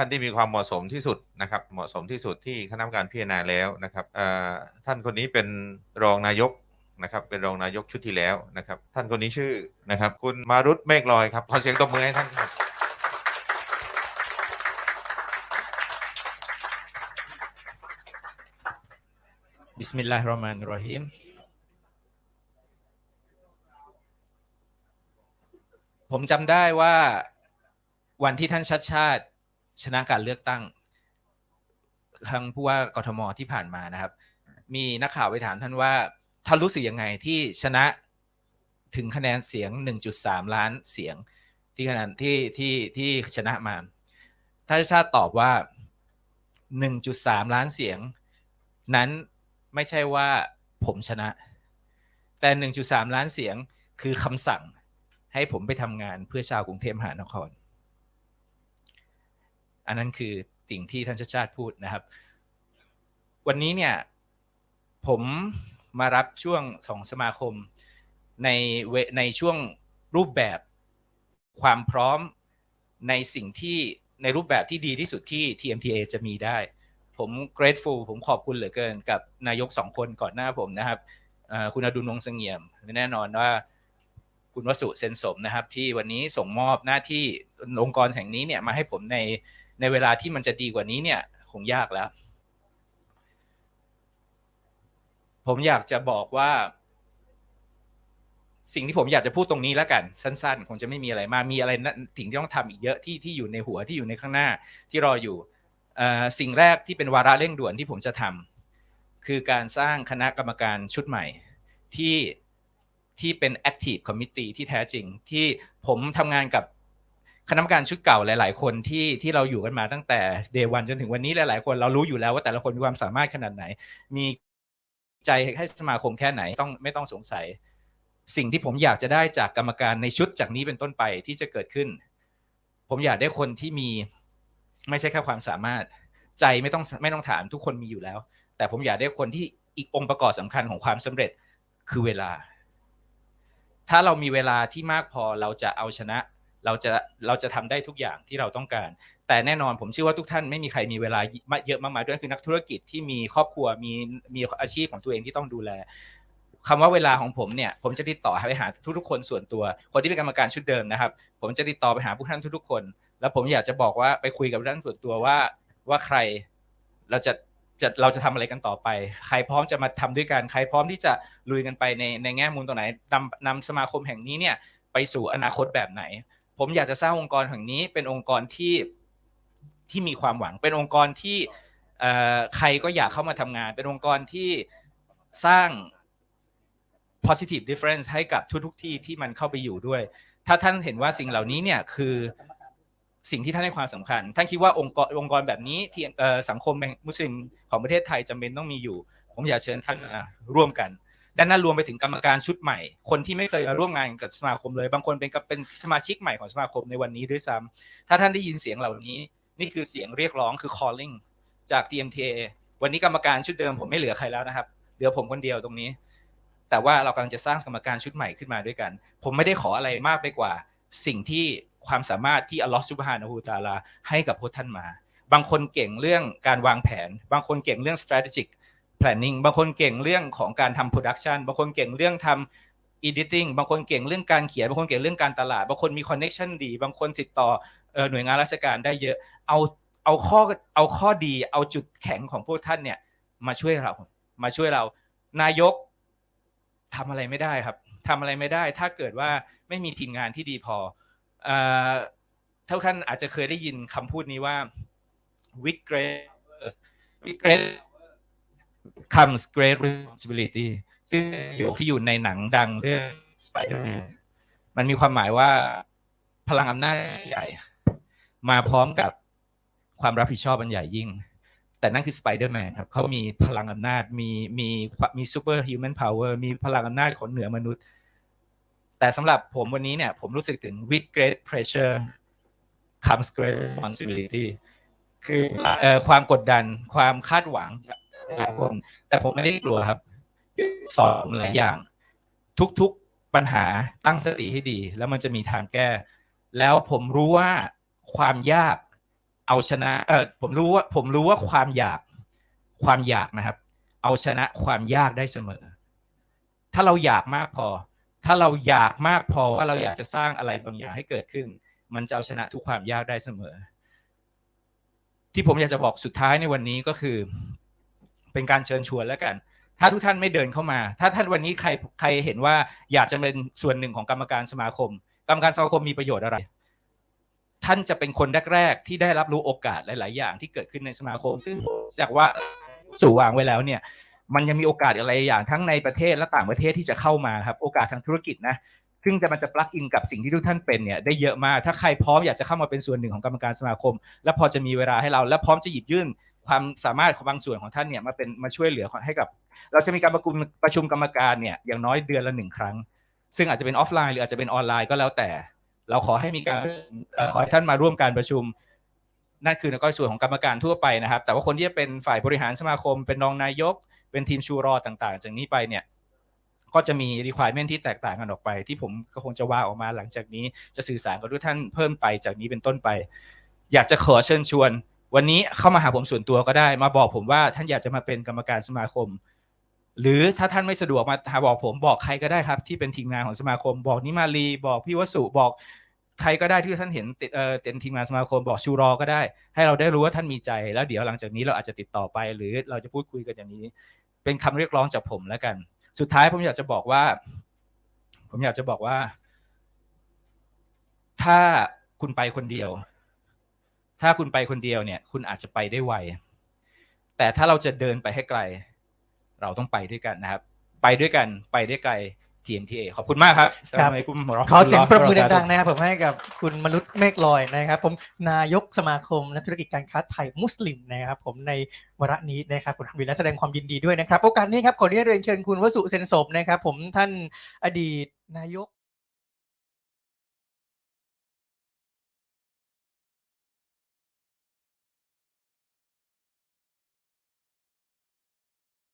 ท่านที่มีความเหมาะสมที่สุดนะครับ เหมาะสมที่สุดที่คณะกรรมการพิจารณาแล้วนะครับเอ่อท่านคนนี้เป็นรองนายกนะครับ เป็นรองนายกชุดที่แล้วนะครับ ท่านคนนี้ชื่อนะครับ คุณมารุตเมฆลอยครับขอเสียงตบมือให้ท่านครับบิสมิลลาฮิรเราะห์มานิรเราะฮีมผมจำได้ว่าวันที่ท่านชัดชาติ ชนะการเลือกตั้งครั้งผู้ว่ากทมที่ผ่านมานะครับ มีนักข่าวไปถามท่านว่าท่านรู้สึกยังไงที่ชนะถึงคะแนนเสียง 1.3 ล้านเสียงที่คะแนนที่ที่ที่ชนะมาท่านชัดชาติตอบว่า 1.3 ล้านเสียง นั้นไม่ใช่ว่าผมชนะ แต่ 1.3 ล้านเสียงคือคำสั่งให้ผมไปทำงานเพื่อชาวกรุงเทพมหานคร อันนั้นคือสิ่งที่ท่านชาติชาติพูดนะครับ วันนี้เนี่ยผมมารับช่วงของสมาคมในเวในช่วงรูปแบบความพร้อมในสิ่งที่ในรูปแบบที่ดีที่สุดที่ TMTA จะมีได้ ผม grateful ผมขอบคุณเหลือเกินกับนายกสองคนก่อนหน้าผมนะครับคุณอดุลวงศ์เสงี่ยมและแน่นอนว่าคุณวสุเซนสมนะครับ ที่วันนี้ส่งมอบหน้าที่องค์กรแห่งนี้เนี่ยมาให้ผมใน ในเวลาที่มันจะดีกว่านี้เนี่ยคงยากแล้ว ผมอยากจะบอกว่า สิ่งที่ผมอยากจะพูดตรงนี้แล้วกัน สั้น ๆ คงจะไม่มีอะไรมากมีอะไรสิ่งที่ต้องทำอีกเยอะที่ที่อยู่ในหัวที่อยู่ในข้างหน้าที่รออยู่สิ่งแรกที่เป็นวาระเร่งด่วนที่ผมจะทำคือการสร้างคณะกรรมการชุดใหม่ที่ที่เป็น active committee ที่แท้จริง ที่ผมทำงานกับ คณะกรรมการชุดเก่าหลาย ๆ คนที่ที่เราอยู่กันมาตั้งแต่ day one จนถึงวันนี้หลาย ๆ คนเรารู้อยู่แล้วว่าแต่ละคนมีความสามารถขนาดไหน มีใจให้สมาคมแค่ไหนต้องไม่ต้องสงสัย สิ่งที่ผมอยากจะได้จากกรรมการในชุดจากนี้เป็นต้นไปที่จะเกิดขึ้น ผมอยากได้คนที่มีไม่ใช่แค่ความสามารถ ใจไม่ต้องไม่ต้องถามทุกคนมีอยู่แล้ว แต่ผมอยากได้คนที่อีกองค์ประกอบสำคัญของความสำเร็จคือเวลา ถ้าเรามีเวลาที่มากพอเราจะเอาชนะ เราจะเราจะทำได้ทุกอย่างที่เราต้องการ แต่แน่นอนผมเชื่อว่าทุกท่านไม่มีใครมีเวลาเยอะมากมายด้วยคือนักธุรกิจที่มีครอบครัวมีมีอาชีพของตัวเองที่ต้องดูแลคำว่าเวลาของผมเนี่ยผมจะติดต่อไปหาทุกๆคนส่วนตัว คนที่เป็นกรรมการชุดเดิมนะครับ ผมจะติดต่อไปหาพวกท่านทุกๆคน แล้วผมอยากจะบอกว่าไปคุยกับท่านส่วนตัวว่าว่าใครเราจะจะเราจะทำอะไรกันต่อไป ใครพร้อมจะมาทำด้วยกัน ใครพร้อมที่จะลุยกันไปในในแง่มุมตรงไหนนำนำสมาคมแห่งนี้เนี่ยไปสู่อนาคตแบบไหน ผมอยากจะสร้างองค์กรแห่งนี้ เป็นองค์กรที่ที่มีความหวัง เป็นองค์กรที่ใครก็อยากเข้ามาทำงาน เป็นองค์กรที่สร้าง positive difference ให้กับทุกๆที่ที่มันเข้าไปอยู่ด้วย ถ้าท่านเห็นว่าสิ่งเหล่านี้เนี่ยคือสิ่งที่ท่านให้ความสำคัญ ท่านคิดว่าองค์กรองค์กรแบบนี้ที่สังคมมุสลิมของประเทศไทยจำเป็นต้องมีอยู่ ผมอยากเชิญท่านร่วมกัน ด้านนั้นรวมไปถึงกรรมการชุดใหม่ คนที่ไม่เคยมาร่วมงานกับสมาคมเลย บางคนเป็นกับเป็นสมาชิกใหม่ของสมาคมในวันนี้ด้วยซ้ำถ้าท่านได้ยินเสียงเหล่านี้ นี่คือเสียงเรียกร้องคือ calling จาก TMTA วันนี้กรรมการชุดเดิมผมไม่เหลือใครแล้วนะครับ เหลือผมคนเดียวตรงนี้ แต่ว่าเรากำลังจะสร้างกรรมการชุดใหม่ขึ้นมาด้วยกัน ผมไม่ได้ขออะไรมากไปกว่า สิ่งที่ความสามารถที่อัลลอฮฺซุบฮานะฮูตะอาลาให้กับพวกท่านมา บางคนเก่งเรื่องการวางแผน บางคนเก่งเรื่อง strategic planning บางคนเก่งเรื่องของการทำ production บางคนเก่งเรื่องทำ editing บางคนเก่งเรื่องการเขียน บางคนเก่งเรื่องการตลาด บางคนมี connection ดี บางคนติดต่อหน่วยงานราชการได้เยอะ เอาเอาข้อเอาข้อดี เอาจุดแข็งของพวกท่านเนี่ย มาช่วยเรา มาช่วยเรา นายกทำอะไรไม่ได้ครับทำอะไรไม่ได้ ถ้าเกิดว่าไม่มีทีมงานที่ดีพอเอ่อท่านท่านอาจจะเคยได้ยินคำพูดนี้ว่า with great with great comes great responsibility ซึ่งอยู่ที่อยู่ในหนังดังเรื่อง Spider-Man มันมีความหมายว่าพลังอำนาจใหญ่ มาพร้อมกับความรับผิดชอบอันใหญ่ยิ่ง แต่นั่นคือสไปเดอร์แมนครับเขามีพลังอำนาจมีมีมีซูเปอร์ฮิวแมนพาวเวอร์มีพลังอำนาจของเหนือมนุษย์ แต่สำหรับผมวันนี้เนี่ย ผมรู้สึกถึง with great pressure comes great responsibility คือเอ่อความกดดันความคาดหวังจาก หลายคนแต่ผมไม่ได้กลัวครับ สอนหลายอย่าง ทุกๆปัญหาตั้งสติให้ดี แล้วมันจะมีทางแก้ แล้วผมรู้ว่าความยากเอาชนะเออผมรู้ว่าผมรู้ว่าความอยากความอยากนะครับ เอาชนะความยากได้เสมอ ถ้าเราอยากมากพอ ถ้าเราอยากมากพอว่าเราอยากจะสร้างอะไรบางอย่างให้เกิดขึ้น มันจะเอาชนะทุกความยากได้เสมอ ที่ผมอยากจะบอกสุดท้ายในวันนี้ก็คือ เป็นการเชิญชวนแล้วกัน ถ้าทุกท่านไม่เดินเข้ามา ถ้าท่านวันนี้ใครใครเห็นว่าอยากจะเป็นส่วนหนึ่งของกรรมการสมาคม กรรมการสมาคมมีประโยชน์อะไร ท่านจะเป็นคนแรก ๆ ที่ได้รับรู้โอกาสหลาย ๆ อย่างที่เกิดขึ้นในสมาคม ซึ่งจากว่าสู่วางไว้แล้วเนี่ยมันยังมีโอกาสอะไรอย่างทั้งในประเทศและต่างประเทศที่จะเข้ามาครับโอกาสทางธุรกิจนะ ซึ่งจะมันจะปลักอินกับสิ่งที่ทุกท่านเป็นเนี่ยได้เยอะมาก ถ้าใครพร้อมอยากจะเข้ามาเป็นส่วนหนึ่งของกรรมการสมาคม และพอจะมีเวลาให้เรา และพร้อมจะหยิบยื่นความสามารถของบางส่วนของท่านเนี่ยมาเป็นมาช่วยเหลือให้กับ เราจะมีการประชุมประชุมกรรมการเนี่ยอย่างน้อยเดือนละหนึ่งครั้ง ซึ่งอาจจะเป็นออฟไลน์หรืออาจจะเป็นออนไลน์ก็แล้วแต่ เราขอให้มีการขอให้ท่านมาร่วมการประชุมนั่นคือในกรณีส่วนของกรรมการทั่วไปนะครับ แต่ว่าคนที่จะเป็นฝ่ายบริหารสมาคม เป็นรองนายก เป็นทีมชูรอต่าง ๆ จากนี้ไปเนี่ย ก็จะมี requirement ที่แตกต่างกันออกไป ที่ผมก็คงจะว่าออกมาหลังจากนี้จะสื่อสารกับทุกท่านเพิ่มไปจากนี้เป็นต้นไป อยากจะขอเชิญชวน วันนี้เข้ามาหาผมส่วนตัวก็ได้ มาบอกผมว่าท่านอยากจะมาเป็นกรรมการสมาคม หรือถ้าท่านไม่สะดวกมาหาบอกผมบอกใครก็ได้ครับ ที่เป็นทีมงานของสมาคม บอกนิมาลีบอกพี่วสุบอกใครก็ได้ที่ท่านเห็นเอ่อเป็นทีมงานสมาคมบอกชูรอก็ได้ ให้เราได้รู้ว่าท่านมีใจ แล้วเดี๋ยวหลังจากนี้เราอาจจะติดต่อไป หรือเราจะพูดคุยกันอย่างนี้ เป็นคำเรียกร้องจากผมแล้วกัน สุดท้ายผมอยากจะบอกว่า ผมอยากจะบอกว่า ถ้าคุณไปคนเดียว ถ้าคุณไปคนเดียวเนี่ย คุณอาจจะไปได้ไว แต่ถ้าเราจะเดินไปให้ไกล เราต้องไปด้วยกันนะครับ ไปด้วยกัน ไปได้ไกล TMTA ขอบคุณมากครับครับสวัสดีคุณหมอขอเสียงปรบมือดังๆนะครับผมให้กับคุณมนุษย์เมฆลอยนะครับ ผมนายกสมาคมนักธุรกิจการค้าไทยมุสลิมนะครับ ผมในวาระนี้นะครับคุณวินและแสดงความยินดีด้วยนะครับโอกาสนี้ครับขออนุญาตเรียนเชิญคุณวสุเซนศพนะครับ ผมท่านอดีตนายก